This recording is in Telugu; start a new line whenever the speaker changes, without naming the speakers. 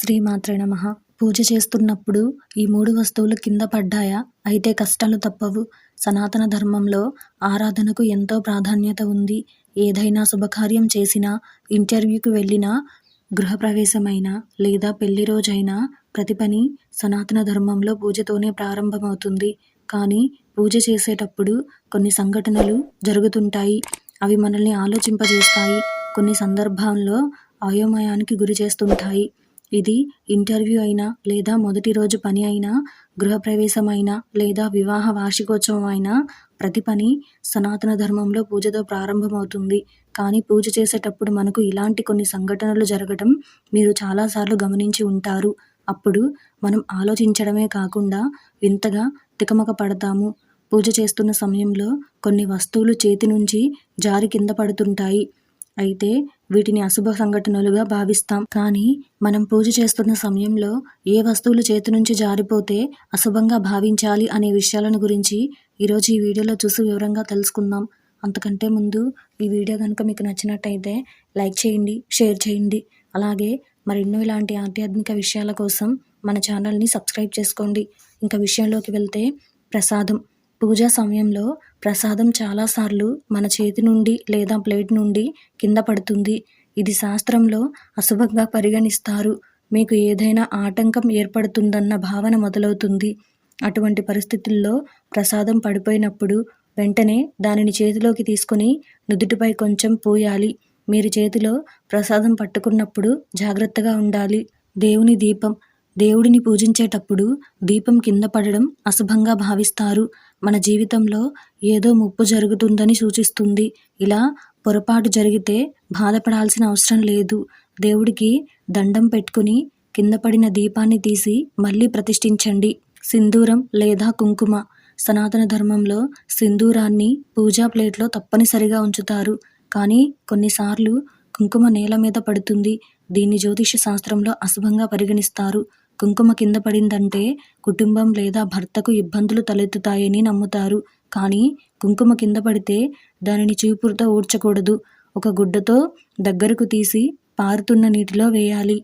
శ్రీమాత్రే నమ. పూజ చేస్తున్నప్పుడు ఈ మూడు వస్తువులు కింద పడ్డాయా? అయితే కష్టాలు తప్పవు. సనాతన ధర్మంలో ఆరాధనకు ఎంతో ప్రాధాన్యత ఉంది. ఏదైనా శుభకార్యం చేసినా ఇంటర్వ్యూకి వెళ్ళినా గృహప్రవేశమైనా లేదా పెళ్ళి రోజైనా ప్రతి పని సనాతన ధర్మంలో పూజతోనే ప్రారంభమవుతుంది. కానీ పూజ చేసేటప్పుడు కొన్ని సంఘటనలు జరుగుతుంటాయి. అవి మనల్ని ఆలోచింపజేస్తాయి. కొన్ని సందర్భాల్లో అయోమయానికి గురి చేస్తుంటాయి. ఇది ఇంటర్వ్యూ అయినా లేదా మొదటి రోజు పని అయినా గృహప్రవేశం అయినా లేదా వివాహ వార్షికోత్సవం అయినా ప్రతి పని సనాతన ధర్మంలో పూజతో ప్రారంభమవుతుంది. కానీ పూజ చేసేటప్పుడు మనకు ఇలాంటి కొన్ని సంఘటనలు జరగటం మీరు చాలాసార్లు గమనించి ఉంటారు. అప్పుడు మనం ఆలోచించడమే కాకుండా వింతగా తికమక పడతాము. పూజ చేస్తున్న సమయంలో కొన్ని వస్తువులు చేతి నుంచి జారి కింద పడుతుంటాయి. అయితే వీటిని అశుభ సంఘటనలుగా భావిస్తాం. కానీ మనం పూజ చేస్తున్న సమయంలో ఏ వస్తువులు చేతి నుంచి జారిపోతే అశుభంగా భావించాలి అనే విషయాలను గురించి ఈరోజు ఈ వీడియోలో చూసి వివరంగా తెలుసుకుందాం. అంతకంటే ముందు ఈ వీడియో కనుక మీకు నచ్చినట్టయితే లైక్ చేయండి షేర్ చేయండి. అలాగే మరెన్నో ఇలాంటి ఆధ్యాత్మిక విషయాల కోసం మన ఛానల్ని సబ్స్క్రైబ్ చేసుకోండి. ఇంకా విషయంలోకి వెళ్తే ప్రసాదం. పూజా సమయంలో ప్రసాదం చాలాసార్లు మన చేతి నుండి లేదా ప్లేట్ నుండి కింద పడుతుంది. ఇది శాస్త్రంలో అశుభంగా పరిగణిస్తారు. మీకు ఏదైనా ఆటంకం ఏర్పడుతుందన్న భావన మొదలవుతుంది. అటువంటి పరిస్థితుల్లో ప్రసాదం పడిపోయినప్పుడు వెంటనే దానిని చేతిలోకి తీసుకొని నుదుటిపై కొంచెం పూయాలి. మీరు చేతిలో ప్రసాదం పట్టుకున్నప్పుడు జాగ్రత్తగా ఉండాలి. దేవుని దీపం దేవుడిని పూజించేటప్పుడు దీపం కింద పడడం అశుభంగా భావిస్తారు. మన జీవితంలో ఏదో ముప్పు జరుగుతుందని సూచిస్తుంది. ఇలా పొరపాటు జరిగితే బాధపడాల్సిన అవసరం లేదు. దేవుడికి దండం పెట్టుకుని కింద పడిన దీపాన్ని తీసి మళ్ళీ ప్రతిష్ఠించండి. సింధూరం లేదా కుంకుమ. సనాతన ధర్మంలో సింధూరాన్ని పూజా ప్లేట్లో తప్పనిసరిగా ఉంచుతారు. కానీ కొన్నిసార్లు కుంకుమ నేల మీద పడుతుంది. దీన్ని జ్యోతిష శాస్త్రంలో అశుభంగా పరిగణిస్తారు. కుంకుమ కింద పడిందంటే కుటుంబం లేదా భర్తకు ఇబ్బందులు తలెత్తుతాయని నమ్ముతారు. కానీ కుంకుమ కింద పడితే దానిని చీపురుతో ఊడ్చకూడదు. ఒక గుడ్డతో దగ్గరకు తీసి పారుతున్న నీటిలో వేయాలి.